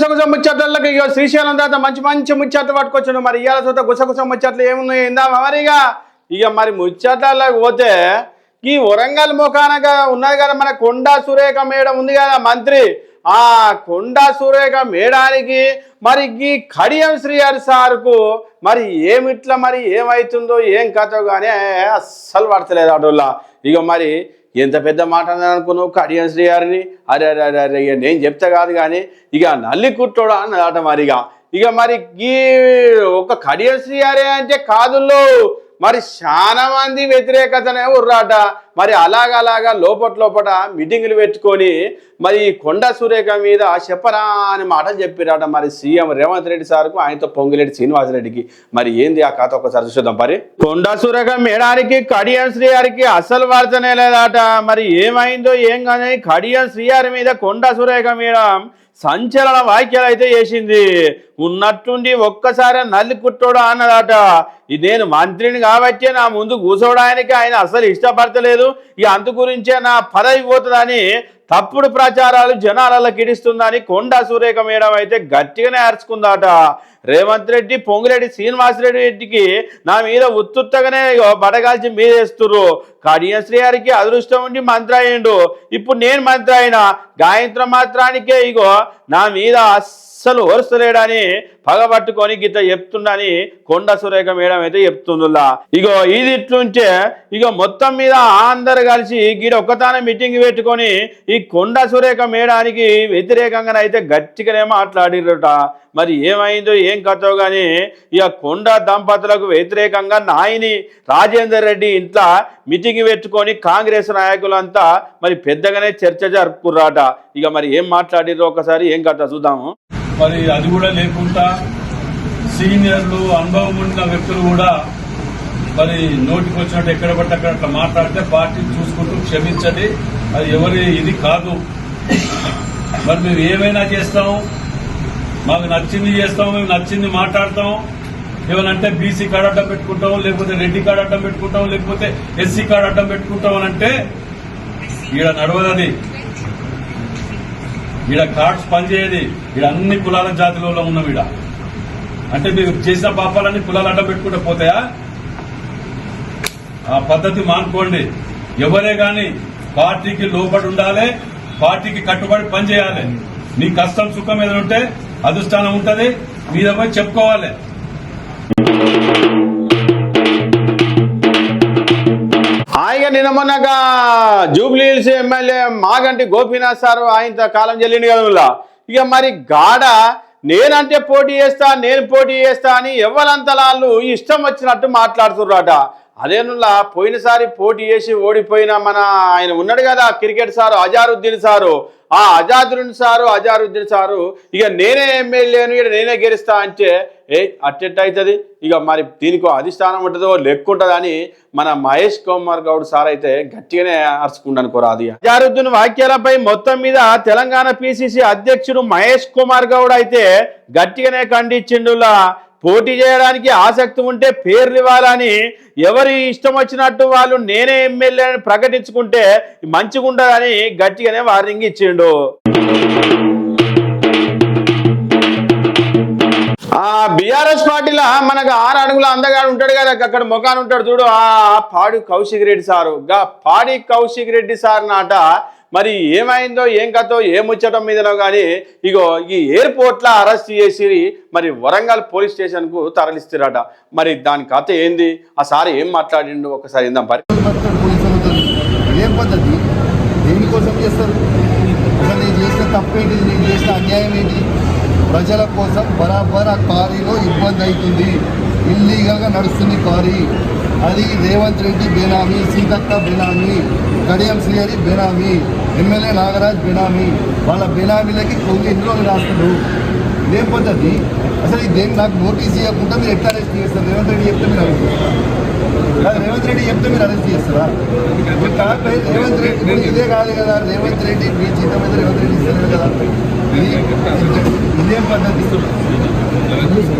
గుసగుస ముచ్చట్లకి ఇక శ్రీశైలం తర్వాత మంచి మంచి ముచ్చట్లు పట్టుకొచ్చాను మరి ఇవాళ చూస్తే గుసగుస ముచ్చట్లు ఏమున్నాయి? ఇందా మరిగా? ఇక మరి ముచ్చట్లకి పోతే ఈ వరంగల్ ముఖానగా ఉన్నది కదా మన కొండా సురేఖ మేడం ఉంది కదా మంత్రి. ఆ కొండ సూరేఖ మేడానికి మరి ఈ కడియం శ్రీహరి సార్కు మరి ఏమిట్లా మరి ఏమవుతుందో ఏం కథో కానీ అస్సలు పడతలేదు అటోళ్ళ. ఇక మరి ఎంత పెద్ద మాట అనుకున్నావు కడియం శ్రీహరిని? అరే అరే అరే అరే ఇక నేను చెప్తా కాదు కానీ ఇక నల్లి కుట్టోడా అన్నదాట మరిగా. ఇక మరి ఈ ఒక కడియం శ్రీహరి అంటే కాదుల్లో. మరి చాలా మంది వ్యతిరేకతనే ఉర్రాట. మరి అలాగలాగా లోపట లోపట మీటింగులు పెట్టుకొని మరి కొండ సురేఖ మీద చెప్పరా అని మాటలు చెప్పిరాట మరి సీఎం రేవంత్ రెడ్డి సార్కు ఆయనతో పొంగిరెడ్డి శ్రీనివాసరెడ్డికి. మరి ఏంది ఆ కథ ఒకసారి చూద్దాం మరి కొండ సురేఖ మేడానికి కడియం శ్రీహారికి అసలు వార్తనే లేదట. మరి ఏమైందో ఏం కానీ కడియం శ్రీహారి మీద కొండ సురేఖ మేడం సంచలన వ్యాఖ్యలు అయితే చేసింది. ఉన్నట్టుండి ఒక్కసారి నల్లి కుట్టోడా అన్నదట. ఇది నేను మంత్రిని కాబట్టి నా ముందు కూర్చోవడానికి ఆయన అసలు ఇష్టపడతలేదు. ఇక అందు గురించే నా పదవి పోతుందని తప్పుడు ప్రచారాలు జనాలలో కిడిస్తుందని కొండా సురేఖ మేడం అయితే గట్టిగానే అరుచుకుందాట. రేవంత్ రెడ్డి పొంగిరెడ్డి శ్రీనివాసరెడ్డి రెడ్డికి నా మీద ఉత్తుత్తగానే ఇగో బడగాల్చి మీదేస్తుర్రు కడియం గారికి అదృష్టం ఉండి మంత్రి అయ్యిండు. ఇప్పుడు నేను మంత్రి అయినా గాయంత్రం మాత్రానికే ఇగో నా మీద అస్సలు వరుసలేడని పగబట్టుకొని గిట్ట చెప్తుండని కొండ సురేఖ మేడం అయితే చెప్తుందిలా ఇగో ఇది ఇట్లుంటే ఇగో మొత్తం మీద అందరు కలిసి గీడ ఒక్కతానే మీటింగ్ పెట్టుకొని ఈ కొండ సురేఖ మేడానికి వ్యతిరేకంగా అయితే గట్టిగానే మాట్లాడిరట మరి ఏమైందో ఏం కథో కానీ ఇక కొండ దంపతులకు వ్యతిరేకంగా నాయని రాజేందర్ రెడ్డి ఇంట్లో మీటింగ్ పెట్టుకొని కాంగ్రెస్ నాయకులంతా మరి పెద్దగానే చర్చ జరుపుకుర్రాట. ఇక మరి ఏం మాట్లాడిరో ఒకసారి ఏం కథ చూద్దాము. మరి అది కూడా లేకుండా సీనియర్లు అనుభవం ఉన్న వ్యక్తులు కూడా మరి నోటికి వచ్చినట్టు ఎక్కడ పట్టి అక్కడ అట్లా మాట్లాడితే పార్టీని చూసుకుంటూ క్షమించండి. అది ఎవరి ఇది కాదు. మరి మేము ఏమైనా చేస్తాము? మాకు నచ్చింది చేస్తాం మేము నచ్చింది మాట్లాడతాం. ఏమనంటే బీసీ కార్డు అడ్డం పెట్టుకుంటాం లేకపోతే రెడ్డి కార్డు అడ్డం పెట్టుకుంటాం లేకపోతే ఎస్సీ కార్డు అడ్డం పెట్టుకుంటాం అని అంటే ఈడ నడవదది. ఈడ కార్డ్స్ పనిచేయది. ఈడ అన్ని కులాల జాతిలో ఉన్నాం ఈడ. అంటే మీరు చేసిన పాపాలన్నీ కులాలు అడ్డం పెట్టుకుంటే పోతాయా? ఆ పద్ధతి మానుకోండి. ఎవరే గాని పార్టీకి లోబడి ఉండాలి పార్టీకి కట్టుబడి పనిచేయాలి మీ కష్టం సుఖం ఏదైనా ఉంటే అధిష్టానం ఉంటుంది మీద పోయి చెప్పుకోవాలి. ఆయన నిన్న మొన్నగా Jubilee hills MLA Maganti Gopinath sir ఆయన కాలం చెల్లింది కదా ఇక మరి గాడ నేనంటే పోటీ చేస్తా నేను పోటీ చేస్తా అని ఎవరంతలాళ్ళు ఇష్టం వచ్చినట్టు మాట్లాడుతున్నారట అదేనులా పోయినసారి పోటీ చేసి ఓడిపోయిన మన ఆయన ఉన్నాడు కదా క్రికెట్ సారు అజారుద్దీన్ సారు. ఆ అజాదుద్దీన్ సారు అజారుద్దీన్ సారు ఇక నేనే ఎమ్మెల్యేను ఇక నేనే గెలుస్తా అంటే ఏ అట్టెట్ అవుతుంది ఇక మరి దీనికి అధిష్టానం ఉంటుందో లెక్కుంటుందని మన మహేష్ కుమార్ గౌడ్ సార్ అయితే గట్టిగానే అరుచుకుంటాను కోరాది అజారుద్దీన్ వ్యాఖ్యలపై మొత్తం మీద తెలంగాణ పిసిసి అధ్యక్షుడు మహేష్ కుమార్ గౌడ్ అయితే గట్టిగానే ఖండించిండులా. పోటీ చేయడానికి ఆసక్తి ఉంటే పేర్లు ఇవ్వాలని ఎవరి ఇష్టం వచ్చినట్టు వాళ్ళు నేనే ఎమ్మెల్యే అని ప్రకటించుకుంటే మంచిగా ఉండదని గట్టిగానే వార్నింగ్ ఇచ్చిండు. ఆ బీఆర్ఎస్ పార్టీలో మనకు ఆరు అడుగుల అందగాడు ఉంటాడు కదా అక్కడ ముఖాన్ని ఉంటాడు చూడు. ఆ పాడి కౌశిక్ రెడ్డి సారు. గా పాడి కౌశిక్ రెడ్డి సార్ నాట మరి ఏమైందో ఏం కథో ఏం ముచ్చటం మీదనో కానీ ఇగో ఈ ఎయిర్పోర్ట్లో అరెస్ట్ చేసి మరి వరంగల్ పోలీస్ స్టేషన్కు తరలిస్తారట. మరి దాని కథ ఏంది? ఆ సార్ ఏం మాట్లాడిండు? ఒకసారి ఇందాం పరి ఇదేం పద్ధతి? దేనికోసం చేస్తారు? నేను చేసిన తప్పేంటి నేను చేసిన అన్యాయం ఏంటి? ప్రజల కోసం బరాబర్ ఆ కారీలో ఇబ్బంది అవుతుంది. ఇల్లీగల్గా నడుస్తుంది కారీ అది రేవంత్ రెడ్డి బేనామీ సీతక్క బేనామీ. కడియం శ్రీహరి బేనామీ. ఎమ్మెల్యే నాగరాజ్ బేనామీ. వాళ్ళ బేనామీలకి కొన్ని ఇందులో రాస్తారు ఇదేం పద్ధతి? అసలు ఇదేం నాకు నోటీస్ ఇవ్వకుండా మీరు ఎట్లా అరెస్ట్ చేస్తారు? రేవంత్ రెడ్డి చెప్తే మీరు అరెస్ట్ రేవంత్ రెడ్డి చెప్తే మీరు అరెస్ట్ చేస్తారా? కాకపోతే రేవంత్ రెడ్డి ఇదే కాదు కదా రేవంత్ రెడ్డి మీ జీతం మీద రేవంత్ రెడ్డి ఇస్తారు కదా. ఇదేం పద్ధతి?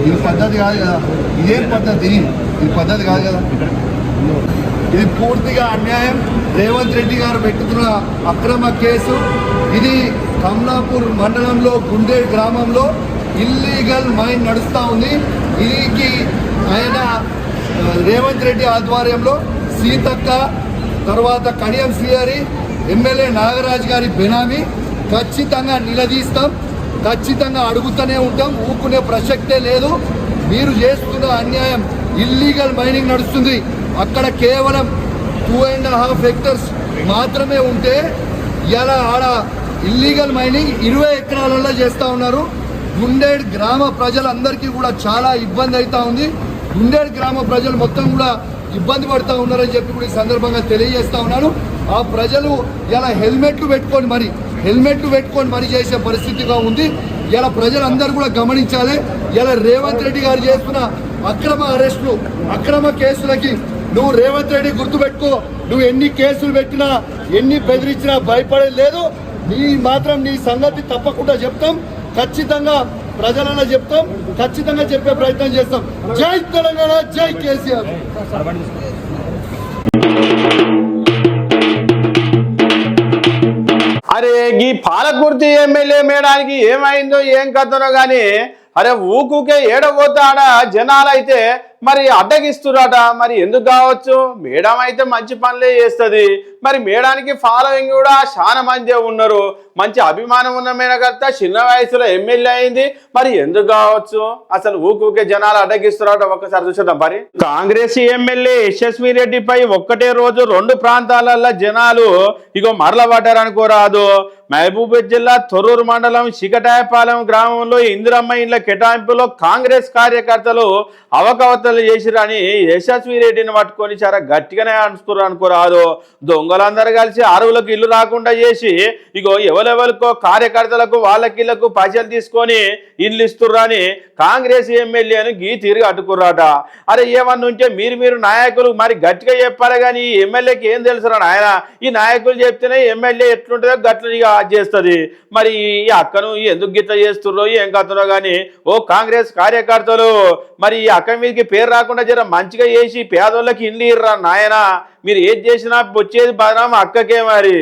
ఇది పద్ధతి కాదు కదా. ఇదేం పద్ధతి? ఇది పద్ధతి కాదు కదా. ఇది పూర్తిగా అన్యాయం. రేవంత్ రెడ్డి గారు పెట్టుతున్న అక్రమ కేసు. ఇది కమలాపూర్ మండలంలో గుండే గ్రామంలో ఇల్లీగల్ మైన్ నడుస్తూ ఉంది. దీనికి ఆయన రేవంత్ రెడ్డి ఆధ్వర్యంలో సీతక్క తర్వాత కడియం శ్రీహరి ఎమ్మెల్యే నాగరాజ్ గారి బెనామీ ఖచ్చితంగా నిలదీస్తాం. ఖచ్చితంగా అడుగుతూనే ఉంటాం. ఊకునే ప్రసక్తే లేదు. మీరు చేస్తున్న అన్యాయం ఇల్లీగల్ మైనింగ్ నడుస్తుంది. అక్కడ కేవలం టూ అండ్ హాఫ్ హెక్టర్స్ మాత్రమే ఉంటే ఇలా ఆడ ఇల్లీగల్ మైనింగ్ ఇరవై ఎకరాలలో చేస్తూ ఉన్నారు. గుండేడ్ గ్రామ ప్రజలందరికీ కూడా చాలా ఇబ్బంది అవుతా ఉంది. గుండేడ్ గ్రామ ప్రజలు మొత్తం కూడా ఇబ్బంది పడుతూ ఉన్నారని చెప్పి కూడా ఈ సందర్భంగా తెలియజేస్తూ ఉన్నాను. ఆ ప్రజలు ఇలా హెల్మెట్లు పెట్టుకొని మరి హెల్మెట్లు పెట్టుకొని మరి చేసే పరిస్థితిగా ఉంది. ఇలా ప్రజలందరూ కూడా గమనించాలి. ఇలా రేవంత్ రెడ్డి గారు చేస్తున్న అక్రమ అరెస్టులు అక్రమ కేసులకి నువ్వు రేవంత్ రెడ్డి గుర్తుపెట్టుకో. నువ్వు ఎన్ని కేసులు పెట్టినా ఎన్ని బెదిరించినా భయపడేది లేదు. నీ మాత్రం నీ సంగతి తప్పకుండా చెప్తాం. ఖచ్చితంగా ప్రజలన్నా చెప్తాం. ఖచ్చితంగా చెప్పే ప్రయత్నం చేస్తాం. జై తెలంగాణ జై కేసీఆర్. అరే ఈ పాలకుర్తి ఎమ్మెల్యే మేడానికి ఏమైందో ఏం కథనో గాని అరే ఊకుకే ఏడబోతాడా జనాలైతే మరి అడ్డగిస్తురాట. మరి ఎందుకు కావచ్చు? మేడం అయితే మంచి పనులే చేస్తుంది. మరి మేడానికి ఫాలోయింగ్ కూడా చాలా మంది ఉన్నారు. మంచి అభిమానం ఉన్న మేనకర్త చిన్న వయసులో ఎమ్మెల్యే అయింది. మరి ఎందుకు కావచ్చు? అసలు ఊకూకే జనాలు అడ్డగిస్తురాట ఒక్కసారి చూసేద్దాం. మరి కాంగ్రెస్ ఎమ్మెల్యే యశస్వి రెడ్డిపై ఒక్కటే రోజు రెండు ప్రాంతాలలో జనాలు ఇగో మరల పడ్డారనుకోరాదు మహబూబాద్ జిల్లా తొర్రూరు మండలం శికటాయపాలెం గ్రామంలో ఇందిరమ్మ ఇండ్ల కేటాయింపులో కాంగ్రెస్ కార్యకర్తలు అవకవతలు చేసిరని యశస్వి రెడ్డిని పట్టుకొని చాలా గట్టిగానే అనుకున్నారు అనుకోరాదు దొంగలందరూ కలిసి అరువులకు ఇల్లు రాకుండా చేసి ఇగో ఎవరెవరికో కార్యకర్తలకు వాళ్ళకిళ్ళకు పైసలు తీసుకొని ఇల్లు ఇస్తుర్రని కాంగ్రెస్ ఎమ్మెల్యేను గీ తిరిగి అడ్డుకుర్రాట. అరే ఏమన్నా ఉంటే మీరు మీరు నాయకులు మరి గట్టిగా చెప్పాలి కానీ ఈ ఎమ్మెల్యేకి ఏం తెలుసురా నాయన? ఈ నాయకులు చెప్తేనే ఎమ్మెల్యే ఎట్లుంటుందో గట్ల ఇక చేస్తుంది. మరి ఈ అక్కను ఎందుకు గిట్ల చేస్తుర్రో ఏం కథనో కానీ ఓ కాంగ్రెస్ కార్యకర్తలు మరి ఈ అక్క మీదకి పేరు రాకుండా జర మంచిగా చేసి పేదోళ్ళకి ఇల్లు ఇర్రా నాయన? మీరు ఏది చేసినా వచ్చేది బదనామా అక్కకే మరి.